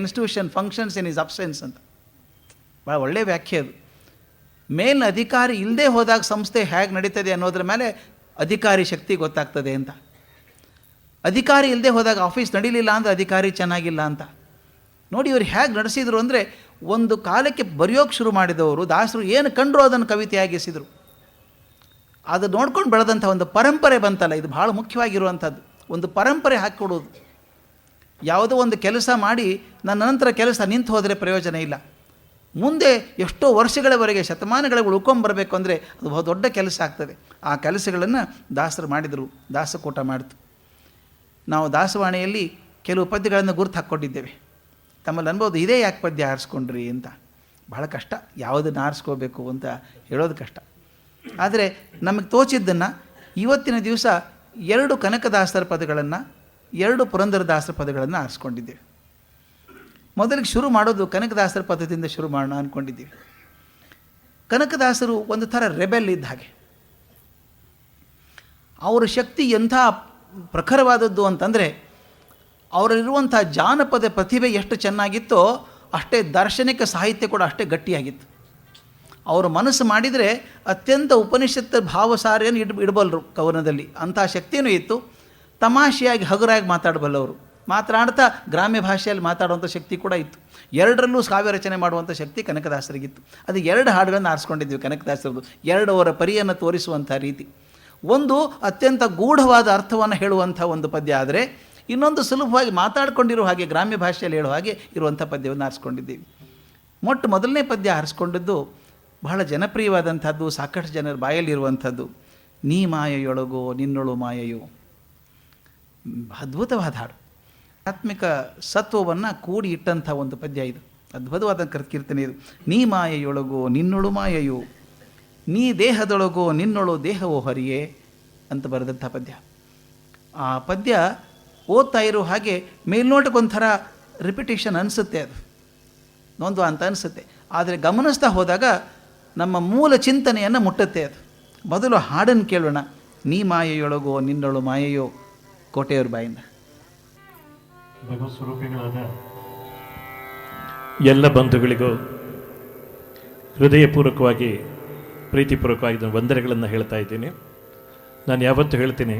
Institution functions in its absence ಅಂತ. ಭಾಳ ಒಳ್ಳೆಯ ವ್ಯಾಖ್ಯೆ ಅದು. ಮೇಲಿನ ಅಧಿಕಾರಿ ಇಲ್ಲದೆ ಹೋದಾಗ ಸಂಸ್ಥೆ ಹೇಗೆ ನಡೀತದೆ ಅನ್ನೋದ್ರ ಮೇಲೆ ಅಧಿಕಾರಿ ಶಕ್ತಿ ಗೊತ್ತಾಗ್ತದೆ ಅಂತ. ಅಧಿಕಾರಿ ಇಲ್ಲದೆ ಹೋದಾಗ ಆಫೀಸ್ ನಡೀಲಿಲ್ಲ ಅಂದರೆ ಅಧಿಕಾರಿ ಚೆನ್ನಾಗಿಲ್ಲ ಅಂತ. ನೋಡಿ ಇವ್ರು ಹೇಗೆ ನಡೆಸಿದ್ರು ಅಂದರೆ ಒಂದು ಕಾಲಕ್ಕೆ ಬರೆಯೋಕ್ಕೆ ಶುರು ಮಾಡಿದವರು, ದಾಸರು ಏನು ಕಂಡ್ರು ಅದನ್ನು ಕವಿತೆಯಾಗಿಸಿದರು ಅದು ನೋಡ್ಕೊಂಡು ಬೆಳೆದಂಥ ಒಂದು ಪರಂಪರೆ ಬಂತಲ್ಲ, ಇದು ಭಾಳ ಮುಖ್ಯವಾಗಿರುವಂಥದ್ದು. ಒಂದು ಪರಂಪರೆ ಹಾಕಿಕೊಡೋದು. ಯಾವುದೋ ಒಂದು ಕೆಲಸ ಮಾಡಿ ನನ್ನ ನಂತರ ಕೆಲಸ ನಿಂತು ಹೋದರೆ ಪ್ರಯೋಜನ ಇಲ್ಲ. ಮುಂದೆ ಎಷ್ಟೋ ವರ್ಷಗಳವರೆಗೆ ಶತಮಾನಗಳ ಉಳ್ಕೊಂಬರಬೇಕು ಅಂದರೆ ಅದು ಬಹು ದೊಡ್ಡ ಕೆಲಸ ಆಗ್ತದೆ. ಆ ಕೆಲಸಗಳನ್ನು ದಾಸರು ಮಾಡಿದರು, ದಾಸಕೂಟ ಮಾಡಿತು. ನಾವು ದಾಸವಾಣಿಯಲ್ಲಿ ಕೆಲವು ಪದ್ಯಗಳನ್ನು ಗುರುತು ಹಾಕ್ಕೊಂಡಿದ್ದೇವೆ. ತಮ್ಮಲ್ಲಿ ಅನ್ಬೋದು, ಇದೇ ಯಾಕೆ ಪದ್ಯ ಆರಿಸ್ಕೊಂಡ್ರಿ ಅಂತ. ಬಹಳ ಕಷ್ಟ, ಯಾವುದನ್ನು ಆರಿಸ್ಕೋಬೇಕು ಅಂತ ಹೇಳೋದು ಕಷ್ಟ. ಆದರೆ ನಮಗೆ ತೋಚಿದ್ದನ್ನು ಇವತ್ತಿನ ದಿವಸ ಎರಡು ಕನಕದಾಸರ ಪದಗಳನ್ನು ಎರಡು ಪುರಂದರದಾಸರ ಪದಗಳನ್ನು ಆರಿಸ್ಕೊಂಡಿದ್ದೇವೆ ಮೊದಲಿಗೆ ಶುರು ಮಾಡೋದು ಕನಕದಾಸರ ಪದದಿಂದ ಶುರು ಮಾಡೋಣ ಅಂದ್ಕೊಂಡಿದ್ದೀವಿ ಕನಕದಾಸರು ಒಂದು ಥರ ರೆಬೆಲ್ ಇದ್ದ ಹಾಗೆ. ಅವರ ಶಕ್ತಿ ಎಂಥ ಪ್ರಖರವಾದದ್ದು ಅಂತಂದರೆ, ಅವರಲ್ಲಿರುವಂಥ ಜಾನಪದ ಪ್ರತಿಭೆ ಎಷ್ಟು ಚೆನ್ನಾಗಿತ್ತೋ ಅಷ್ಟೇ ದಾರ್ಶನಿಕ ಸಾಹಿತ್ಯ ಕೂಡ ಅಷ್ಟೇ ಗಟ್ಟಿಯಾಗಿತ್ತು. ಅವರು ಮನಸ್ಸು ಮಾಡಿದರೆ ಅತ್ಯಂತ ಉಪನಿಷತ್ ಭಾವಸಾರಿಯನ್ನು ಇಡ್ ಇಡಬಲ್ಲರು ಕವನದಲ್ಲಿ. ಅಂಥ ಶಕ್ತಿಯೂ ಇತ್ತು. ತಮಾಷೆಯಾಗಿ ಹಗುರಾಗಿ ಮಾತಾಡಬಲ್ಲವರು. ಮಾತನಾಡ್ತಾ ಗ್ರಾಮ್ಯ ಭಾಷೆಯಲ್ಲಿ ಮಾತಾಡುವಂಥ ಶಕ್ತಿ ಕೂಡ ಇತ್ತು. ಎರಡರಲ್ಲೂ ಕಾವ್ಯ ರಚನೆ ಮಾಡುವಂಥ ಶಕ್ತಿ ಕನಕದಾಸರಿಗಿತ್ತು. ಅದು ಎರಡು ಹಾಡುಗಳನ್ನು ಆರಿಸ್ಕೊಂಡಿದ್ವಿ ಕನಕದಾಸರದು ಎರಡು ಅವರ ಪರಿಯನ್ನು ತೋರಿಸುವಂಥ ರೀತಿ. ಒಂದು ಅತ್ಯಂತ ಗೂಢವಾದ ಅರ್ಥವನ್ನು ಹೇಳುವಂಥ ಒಂದು ಪದ್ಯ ಆದರೆ, ಇನ್ನೊಂದು ಸುಲಭವಾಗಿ ಮಾತಾಡ್ಕೊಂಡಿರೋ ಹಾಗೆ, ಗ್ರಾಮ್ಯ ಭಾಷೆಯಲ್ಲಿ ಹೇಳುವ ಹಾಗೆ ಇರುವಂಥ ಪದ್ಯವನ್ನು ಆರಿಸ್ಕೊಂಡಿದ್ದೀವಿ. ಮೊಟ್ಟ ಮೊದಲನೇ ಪದ್ಯ ಆರಿಸ್ಕೊಂಡಿದ್ದು ಬಹಳ ಜನಪ್ರಿಯವಾದಂಥದ್ದು, ಸಾಕಷ್ಟು ಜನರ ಬಾಯಲ್ಲಿರುವಂಥದ್ದು, ನೀ ಮಾಯೆಯೊಳಗೋ ನಿನ್ನೊಳು ಮಾಯೆಯೋ? ಅದ್ಭುತವಾದ ಹಾಡು. ಆತ್ಮಿಕ ಸತ್ವವನ್ನು ಕೂಡಿ ಇಟ್ಟಂಥ ಒಂದು ಪದ್ಯ ಇದು. ಅದ್ಭುತವಾದ ಕರ್- ಕೀರ್ತನೆ ಇದು. ನೀ ಮಾಯೆಯೊಳಗೋ ನಿನ್ನೊಳು ಮಾಯೆಯು. ನೀ ದೇಹದೊಳಗೋ ನಿನ್ನೊಳು ದೇಹವೋ ಹರಿಯೇ ಅಂತ ಬರೆದಂಥ ಪದ್ಯ. ಆ ಪದ್ಯ ಓದ್ತಾ ಇರೋ ಹಾಗೆ ಮೇಲ್ನೋಟಕ್ಕೊಂಥರ ರಿಪಿಟೇಷನ್ ಅನಿಸುತ್ತೆ ಅದು. ನೊಂದು ಅಂತ ಅನಿಸುತ್ತೆ. ಆದರೆ ಗಮನಿಸ್ತಾ ಹೋದಾಗ ನಮ್ಮ ಮೂಲ ಚಿಂತನೆಯನ್ನು ಮುಟ್ಟುತ್ತೆ ಅದು. ಮೊದಲು ಹಾಡನ್ನು ಕೇಳೋಣ. ನೀ ಮಾಯೆಯೊಳಗೋ ನಿನ್ನೊಳು ಮಾಯೆಯೋ. ಕೋಟೆಯವ್ರ ಬಾಯಿಂದ. ಸ್ವರೂಪಿಗಳಾದ ಎಲ್ಲ ಬಂಧುಗಳಿಗೂ ಹೃದಯಪೂರ್ವಕವಾಗಿ, ಪ್ರೀತಿಪೂರ್ವಕವಾಗಿ ನಾನು ವಂದನೆಗಳನ್ನು ಹೇಳ್ತಾ ಇದ್ದೀನಿ. ನಾನು ಯಾವತ್ತೂ ಹೇಳ್ತೀನಿ,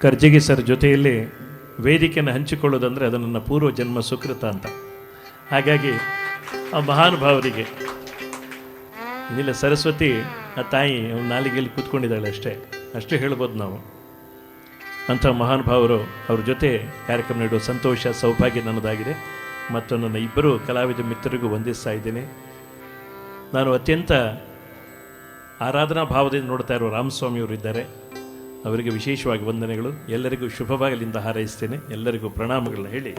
ಕರ್ಜಿಗೆ ಸರ್ ಜೊತೆಯಲ್ಲಿ ವೇದಿಕೆಯನ್ನು ಹಂಚಿಕೊಳ್ಳೋದಂದರೆ ಅದು ನನ್ನ ಪೂರ್ವ ಜನ್ಮ ಸುಕೃತ ಅಂತ. ಹಾಗಾಗಿ ಆ ಮಹಾನುಭಾವರಿಗೆ ಇಲ್ಲ ಸರಸ್ವತಿ, ಆ ತಾಯಿ ನಾಲಿಗೆಯಲ್ಲಿ ಕೂತ್ಕೊಂಡಿದ್ದಾಳೆ ಅಷ್ಟೇ. ಅಷ್ಟೇ ಹೇಳ್ಬೋದು ನಾವು. ಅಂಥ ಮಹಾನುಭಾವರು ಅವ್ರ ಜೊತೆ ಕಾರ್ಯಕ್ರಮ ನೀಡುವ ಸಂತೋಷ, ಸೌಭಾಗ್ಯ ನನ್ನದಾಗಿದೆ. ಮತ್ತು ನನ್ನ ಇಬ್ಬರು ಕಲಾವಿದ ಮಿತ್ರರಿಗೂ ವಂದಿಸ್ತಾ ಇದ್ದೇನೆ. ನಾನು ಅತ್ಯಂತ ಆರಾಧನಾ ಭಾವದಿಂದ ನೋಡ್ತಾ ಇರೋ ರಾಮಸ್ವಾಮಿಯವರು ಇದ್ದಾರೆ. ಅವರಿಗೆ ವಿಶೇಷವಾಗಿ ವಂದನೆಗಳು. ಎಲ್ಲರಿಗೂ ಶುಭವಾಗಲಿಂದ ಹಾರೈಸ್ತೇನೆ. ಎಲ್ಲರಿಗೂ ಪ್ರಣಾಮಗಳನ್ನ ಹೇಳಿ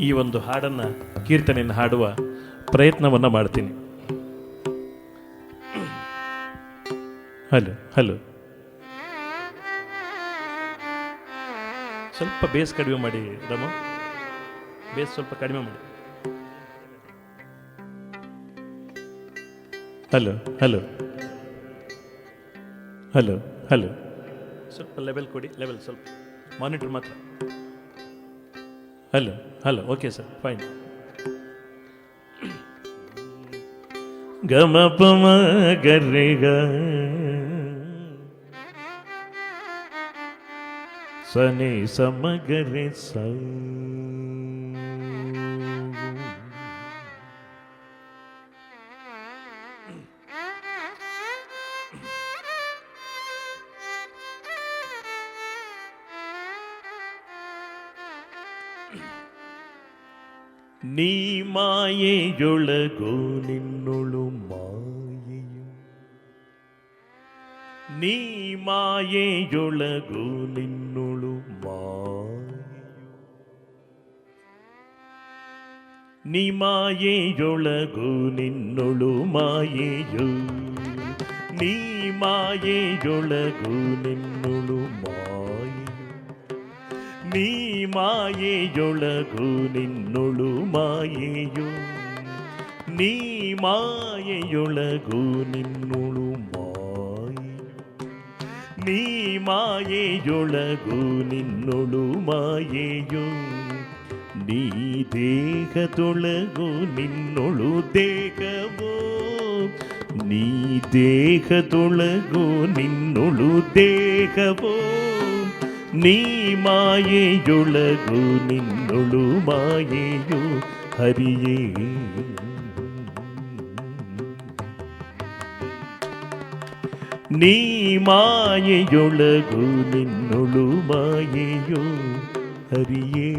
ಈ ಒಂದು ಹಾಡನ್ನು, ಕೀರ್ತನೆಯನ್ನು ಹಾಡುವ ಪ್ರಯತ್ನವನ್ನು ಮಾಡ್ತೀನಿ. Hello hello. ಸ್ವಲ್ಪ ಬೇಸ್ ಕಡಿಮೆ ಮಾಡಿ, ರಮ. ಬೇಸ್ ಸ್ವಲ್ಪ ಕಡಿಮೆ ಮಾಡಿ. Hello hello. Hello hello. ಸ್ವಲ್ಪ ಲೆವೆಲ್ ಕೊಡಿ, ಲೆವೆಲ್ ಸ್ವಲ್ಪ. ಮಾನಿಟರ್ ಮಾತ್ರ. Hello hello, okay sir, fine. ಗಮ ಪಮ ಸನಿ ಸಮಗರೆ ಸ ನೀ ಮಾಯೆಯೊಳಗೋ ನಿನ್ನೊಳು ಮಾಯೆಯು ನೀ ಮಾಯೆಯೊಳಗೋ ನೀ ಮಾಯೆಯೊಳಗೋ ನಿನ್ನೊಳು ಮಾಯೆಯು ನೀ ಮಾಯೆಯೊಳಗೋ ನಿನ್ನೊಳು ಮಾಯೆಯು ನೀ ಮಾಯೆಯೊಳಗು ನಿನ್ನೊಳು ಮಾಯೆಯು ನೀ ಮಾಯೆಯೊಳಗು ನಿನ್ನೊಳು ಮಾಯೆಯು ನೀ ಮಾಯೆಯೊಳಗು ನಿನ್ನೊಳು ಮಾಯೆಯು ನೀ ದೇಹದೊಳಗು ನಿನ್ನೊಳು ದೇಹವೋ ನೀ ದೇಹದೊಳಗು ನಿನ್ನೊಳು ದೇಹವೋ ನೀ ಮಾಯೆಯೊಳಗು ನಿನ್ನೊಳು ಮಾಯೆಯು ಹರಿಯೇ ನೀ ಮಾಯೆಯೊಳಗು ನಿನ್ನೊಳು ಮಾಯೆಯೋ ಹರಿಯೇ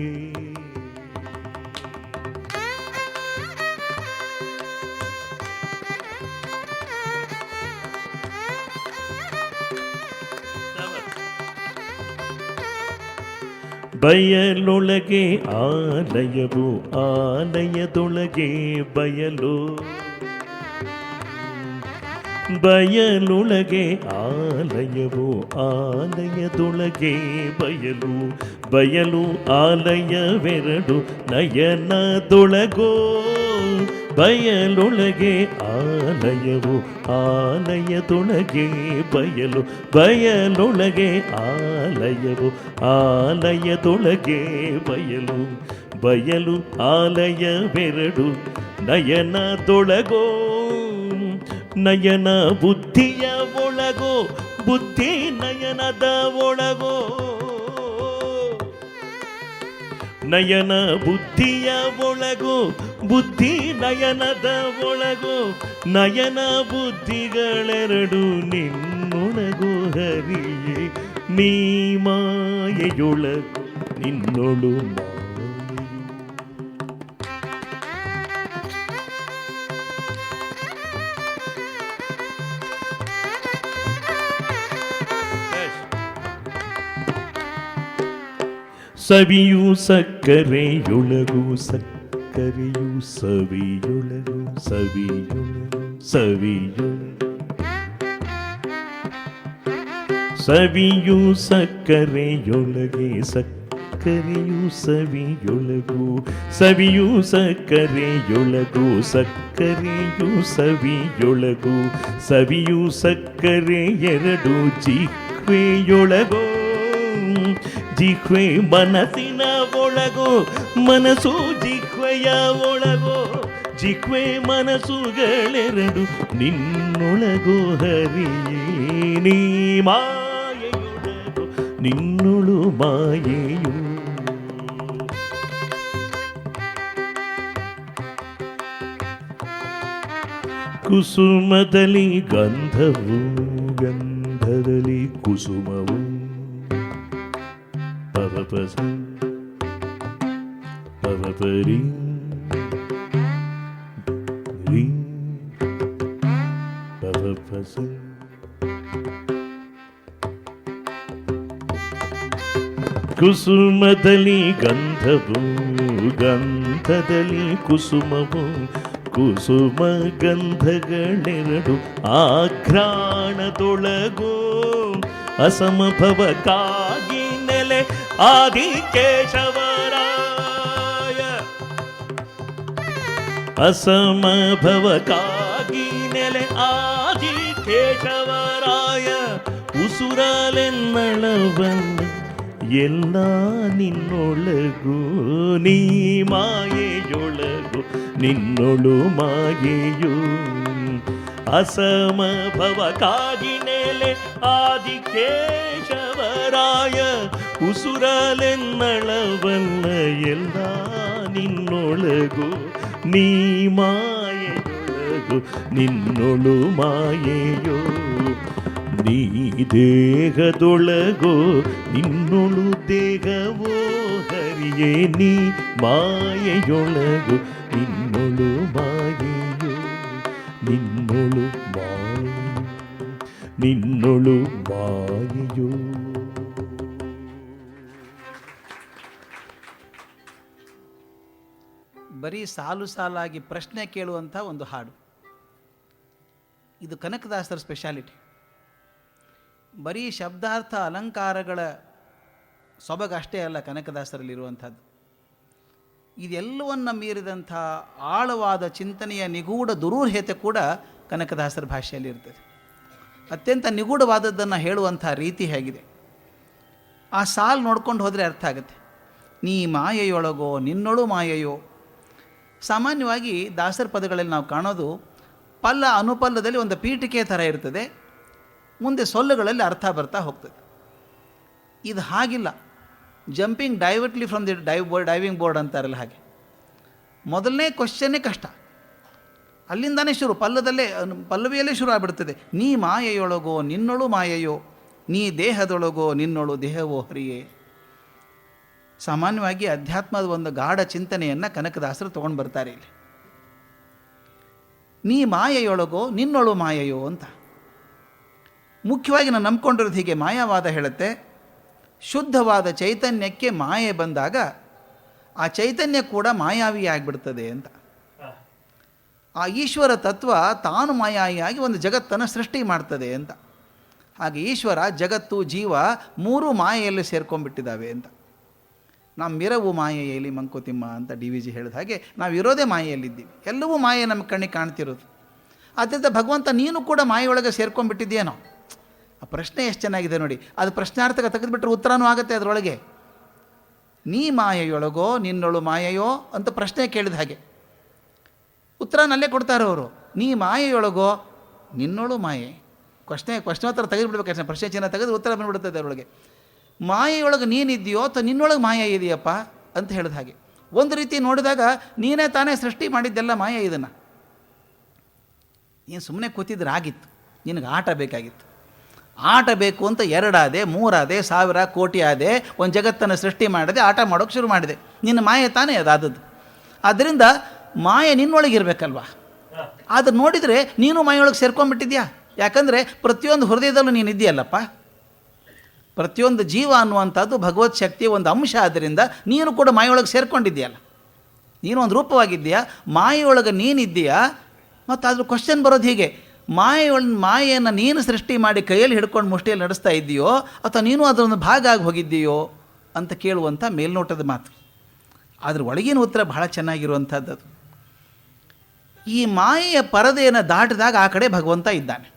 ಬಯಲೊಳಗೆ ಆಲಯವು ಆಲಯದೊಳಗೆ ಬಯಲು. ಬಯಲೊಳಗೆ ಆಲಯವು ಆಲಯದೊಳಗೆ ಬಯಲು. ಬಯಲು ಆಲಯವೆರಡು ನಯನದೊಳಗೋ. ಬಯಲೊಳಗೆ ಆಲಯವು ಆಲಯದೊಳಗೆ ಬಯಲು, ಬಯಲೊಳಗೆ ಆಲಯವು ಆಲಯದೊಳಗೆ ಬಯಲು. ಬಯಲು ಆಲಯವೆರಡು, ನಯನದೊಳಗೋ, ನಯನ ಬುದ್ಧಿಯ ಒಳಗೋ, ಬುದ್ಧಿ ನಯನದ ಒಳಗೋ. ನಯನ ಬುದ್ಧಿಯ ಒಳಗೋ ಬುದ್ಧಿ ನಯನದ ಒಳಗೋ ನಯನ ಬುದ್ಧಿಗಳೆರಡು ನಿನ್ನೊಳಗೋ ಹರಿಯೇ. ನೀ ಮಾಯೆಯೊಳಗು ನಿನ್ನೊಳು ಸವಿಯು ಸಕ್ಕರೆಯೊಳಗು ಸಕ್ಕರೆಯು ಸವಿಯೊಳಗು ಸವಿಯೊಳಗು ಸವಿಯೊಳಗು ಸವಿಯು ಸಕ್ಕರೆಯೊಳಗೆ ಸಕ್ಕರೆಯು ಸವಿಯೊಳಗು ಸವಿಯು ಸಕ್ಕರೆಯೊಳಗು ಸಕ್ಕರೆಯು ಸವಿಯೊಳಗು ಸವಿಯು ಸಕ್ಕರೆ ಎರಡು ಜಿಹ್ವೆಯೊಳಗೋ ಜಿಹ್ವೆ ಮನಸ್ಸಿನ ಒಳಗೋ, ಮನಸ್ಸು ಜಿಹ್ವೆಯ ಒಳಗೋ ಜಿಹ್ವೆ ಮನಸ್ಸುಗಳೆರಡು ನಿನ್ನೊಳಗೋ ಹರಿ ಮಾಯೆಯೊಳಗೋ, ನಿನ್ನೊಳು ಮಾಯೆಯು. ಕುಸುಮದಲ್ಲಿ ಗಂಧವು, ಗಂಧದಲ್ಲಿ ಕುಸುಮವು. ಪವಪಸ ಪವಪರಿ ರೀ ಪವಪಸ ಕುಸುಮದಲ್ಲಿ ಗಂಧವು ಗಂಧದಲ್ಲಿ ಕುಸುಮವು ಕುಸುಮ ಗಂಧಗಳೆರಡು ಆಘ್ರಾಣದೊಳಗೋ ಅಸಮಭವಕ್ಕಾಗಿ ನೆಲೆ ಆದಿ ಕೇಶವರಾಯ ಅಸಮಭವಕ್ಕಾಗಿ ನೆಲೆ ಆದಿ ಕೇಶವರಾಯ ಉಸುರಲೆನ್ನಳವನ್ನು ಎಲ್ಲ ನಿನ್ನೊಳಗು ನೀ ಮಾಯೆಯೊಳಗು ನಿನ್ನೊಳು ಮಾಯೆಯು ಅಸಮಭವಕ್ಕಾಗಿ ನೆಲೆ ಆದಿ ಕೇಶವರಾಯ ಉಸುರಲೆನ್ನಳವಲ್ಲ ಎಲ್ಲ ನಿನ್ನೊಳಗು ನೀ ಮಾಯೆಯೊಳಗು ನಿನ್ನೊಳು ಮಾಯೆಯೋ ನೀ ದೇಹದೊಳಗೋ ನಿನ್ನೊಳು ದೇಹವೋ ಹರಿಯೇ ನೀ ಮಾಯೆಯೊಳಗು ನಿನ್ನೊಳು ಮಾಯೆಯೋ ನಿನ್ನೊಳು ಮಾಯ ನಿನ್ನೊಳು ಮಾಯೆಯೋ ಬರೀ ಸಾಲು ಸಾಲಾಗಿ ಪ್ರಶ್ನೆ ಕೇಳುವಂಥ ಒಂದು ಹಾಡು. ಇದು ಕನಕದಾಸರ ಸ್ಪೆಷಾಲಿಟಿ ಬರೀ ಶಬ್ದಾರ್ಥ ಅಲಂಕಾರಗಳ ಸೊಬಗಷ್ಟೇ ಅಲ್ಲ ಕನಕದಾಸರಲ್ಲಿರುವಂಥದ್ದು ಇದೆಲ್ಲವನ್ನು ಮೀರಿದಂಥ ಆಳವಾದ ಚಿಂತನೆಯ ನಿಗೂಢ ದುರೂಹ್ಯತೆ ಕೂಡ ಕನಕದಾಸರ ಭಾಷೆಯಲ್ಲಿ ಇರ್ತದೆ. ಅತ್ಯಂತ ನಿಗೂಢವಾದದ್ದನ್ನು ಹೇಳುವಂಥ ರೀತಿ ಹೇಗಿದೆ. ಆ ಸಾಲು ನೋಡ್ಕೊಂಡು ಹೋದರೆ ಅರ್ಥ ಆಗುತ್ತೆ. ನೀ ಮಾಯೆಯೊಳಗೋ, ನಿನ್ನೊಳು ಮಾಯೆಯೋ ಸಾಮಾನ್ಯವಾಗಿ ದಾಸರ ಪದಗಳಲ್ಲಿ ನಾವು ಕಾಣೋದು ಪಲ್ಲ ಅನುಪಲ್ಲದಲ್ಲಿ ಒಂದು ಪೀಠಿಕೆ ಥರ ಇರ್ತದೆ. ಮುಂದೆ ಸೊಲ್ಲುಗಳಲ್ಲಿ ಅರ್ಥ ಬರ್ತಾ ಹೋಗ್ತದೆ. ಇದು ಹಾಗಿಲ್ಲ. Jumping directly from the dive board diving board ಅಂತಾರಲ್ಲ ಹಾಗೆ. ಮೊದಲನೇ ಕ್ವಶನ್ನೇ ಕಷ್ಟ. ಅಲ್ಲಿಂದಾನೇ ಶುರು, ಪಲ್ಲದಲ್ಲೇ, ಪಲ್ಲವಿಯಲ್ಲೇ ಶುರು ಆಗಿಬಿಡ್ತದೆ. ನೀ ಮಾಯೆಯೊಳಗೋ, ನಿನ್ನೊಳು ಮಾಯೆಯೋ, ನೀ ದೇಹದೊಳಗೋ, ನಿನ್ನೊಳು ದೇಹವೋ ಹರಿಯೇ. ಸಾಮಾನ್ಯವಾಗಿ ಅಧ್ಯಾತ್ಮದ ಒಂದು ಗಾಢ ಚಿಂತನೆಯನ್ನು ಕನಕದಾಸರು ತೊಗೊಂಡು ಬರ್ತಾರೆ ಇಲ್ಲಿ. ನೀ ಮಾಯೆಯೊಳಗೋ, ನಿನ್ನೊಳು ಮಾಯೆಯೋ ಅಂತ. ಮುಖ್ಯವಾಗಿ ನಾನು ನಂಬ್ಕೊಂಡಿರೋದು ಹೀಗೆ ಮಾಯಾವಾದ ಹೇಳುತ್ತೆ. ಶುದ್ಧವಾದ ಚೈತನ್ಯಕ್ಕೆ ಮಾಯೆ ಬಂದಾಗ ಆ ಚೈತನ್ಯ ಕೂಡ ಮಾಯಾವಿ ಆಗಿಬಿಡ್ತದೆ ಅಂತ. ಆ ಈಶ್ವರ ತತ್ವ ತಾನು ಮಾಯಾವಿಯಾಗಿ ಒಂದು ಜಗತ್ತನ್ನು ಸೃಷ್ಟಿ ಮಾಡ್ತದೆ ಅಂತ. ಹಾಗೆ ಈಶ್ವರ, ಜಗತ್ತು, ಜೀವ ಮೂರು ಮಾಯೆಯಲ್ಲಿ ಸೇರ್ಕೊಂಡ್ಬಿಟ್ಟಿದ್ದಾವೆ ಅಂತ. ನಮ್ಮಿರವು ಮಾಯೆಯಲ್ಲಿ ಮಂಕುತಿಮ್ಮ ಅಂತ ಡಿ ವಿ ಜಿ ಹೇಳಿದ ಹಾಗೆ ನಾವು ಇರೋದೇ ಮಾಯೆಯಲ್ಲಿದ್ದೀವಿ. ಎಲ್ಲವೂ ಮಾಯೆ ನಮ್ಮ ಕಣ್ಣಿಗೆ ಕಾಣ್ತಿರೋದು. ಆದ್ದರಿಂದ ಭಗವಂತ ನೀನು ಕೂಡ ಮಾಯೆಯೊಳಗೆ ಸೇರ್ಕೊಂಡ್ಬಿಟ್ಟಿದ್ಯೇನೋ? ಆ ಪ್ರಶ್ನೆ ಎಷ್ಟು ಚೆನ್ನಾಗಿದೆ ನೋಡಿ. ಅದು ಪ್ರಶ್ನಾರ್ಥಕ ತೆಗೆದುಬಿಟ್ರೆ ಉತ್ತರನೂ ಆಗುತ್ತೆ ಅದರೊಳಗೆ. ನೀ ಮಾಯೆಯೊಳಗೋ, ನಿನ್ನೊಳು ಮಾಯೆಯೋ ಅಂತ ಪ್ರಶ್ನೆ ಕೇಳಿದ ಹಾಗೆ. ಉತ್ತರನಲ್ಲೇ ಕೊಡ್ತಾರೆ ಅವರು. ನೀ ಮಾಯೆಯೊಳಗೋ, ನಿನ್ನೊಳು ಮಾಯೆ. ಪ್ರಶ್ನೆ ಕ್ವಶ್ನೋತ್ತರ ತೆಗೆದುಬಿಡ್ಬೇಕು ಪ್ರಶ್ನೆ ಚೆನ್ನಾಗಿ ತೆಗೆದು ಉತ್ತರ ಬಂದ್ಬಿಡುತ್ತದೆ ಅದರೊಳಗೆ. ಮಾಯೆಯೊಳಗೆ ನೀನಿದೆಯೋ ಅಥವಾ ನಿನ್ನೊಳಗೆ ಮಾಯ ಇದೆಯಪ್ಪ ಅಂತ ಹೇಳಿದ ಹಾಗೆ. ಒಂದು ರೀತಿ ನೋಡಿದಾಗ ನೀನೇ ತಾನೇ ಸೃಷ್ಟಿ ಮಾಡಿದ್ದೆಲ್ಲ ಮಾಯ ಇದನ್ನು. ನೀನು ಸುಮ್ಮನೆ ಕೂತಿದ್ರೆ ಆಗಿತ್ತು ನಿನಗೆ ಆಟ ಬೇಕಾಗಿತ್ತು. ಆಟ ಬೇಕು ಅಂತ ಎರಡಾದೆ, ಮೂರಾದೆ, ಸಾವಿರ, ಕೋಟಿ ಆದೆ, ಒಂದು ಜಗತ್ತನ್ನು ಸೃಷ್ಟಿ ಮಾಡಿದೆ, ಆಟ ಮಾಡೋಕ್ಕೆ ಶುರು ಮಾಡಿದೆ. ನಿನ್ನ ಮಾಯೆ ತಾನೇ ಅದಾದದ್ದು. ಆದ್ದರಿಂದ ಮಾಯೆ ನಿನ್ನೊಳಗಿರಬೇಕಲ್ವಾ ಅದು ನೋಡಿದರೆ ನೀನು ಮಾಯೊಳಗೆ ಸೇರ್ಕೊಂಡ್ಬಿಟ್ಟಿದ್ಯಾ? ಯಾಕಂದರೆ ಪ್ರತಿಯೊಂದು ಹೃದಯದಲ್ಲೂ ನೀನು ಇದೆಯಲ್ಲಪ್ಪ ಪ್ರತಿಯೊಂದು ಜೀವ ಅನ್ನುವಂಥದ್ದು ಭಗವತ್ ಶಕ್ತಿಯ ಒಂದು ಅಂಶ ಆದ್ದರಿಂದ ನೀನು ಕೂಡ ಮಾಯೊಳಗೆ ಸೇರ್ಕೊಂಡಿದ್ದೀಯಲ್ಲ. ನೀನು ಒಂದು ರೂಪವಾಗಿದ್ದೀಯಾ, ಮಾಯೆಯೊಳಗೆ ನೀನಿದ್ದೀಯಾ ಮತ್ತು ಅದ್ರ ಕ್ವಶನ್ ಬರೋದು ಹೀಗೆ, ಮಾಯೆಯೊಳ, ಮಾಯೆಯನ್ನು ನೀನು ಸೃಷ್ಟಿ ಮಾಡಿ ಕೈಯಲ್ಲಿ ಹಿಡ್ಕೊಂಡು ಮುಷ್ಟಿಯಲ್ಲಿ ನಡೆಸ್ತಾ ಇದ್ದೀಯೋ, ಅಥವಾ ನೀನು ಅದರೊಂದು ಭಾಗ ಆಗಿ ಹೋಗಿದ್ದೀಯೋ ಅಂತ ಕೇಳುವಂಥ ಮೇಲ್ನೋಟದ ಮಾತು. ಅದ್ರ ಒಳಗಿನ ಉತ್ತರ ಬಹಳ ಚೆನ್ನಾಗಿರುವಂಥದ್ದು ಈ ಮಾಯೆಯ ಪರದೆಯನ್ನು ದಾಟಿದಾಗ ಆ ಕಡೆ ಭಗವಂತ ಇದ್ದಾನೆ.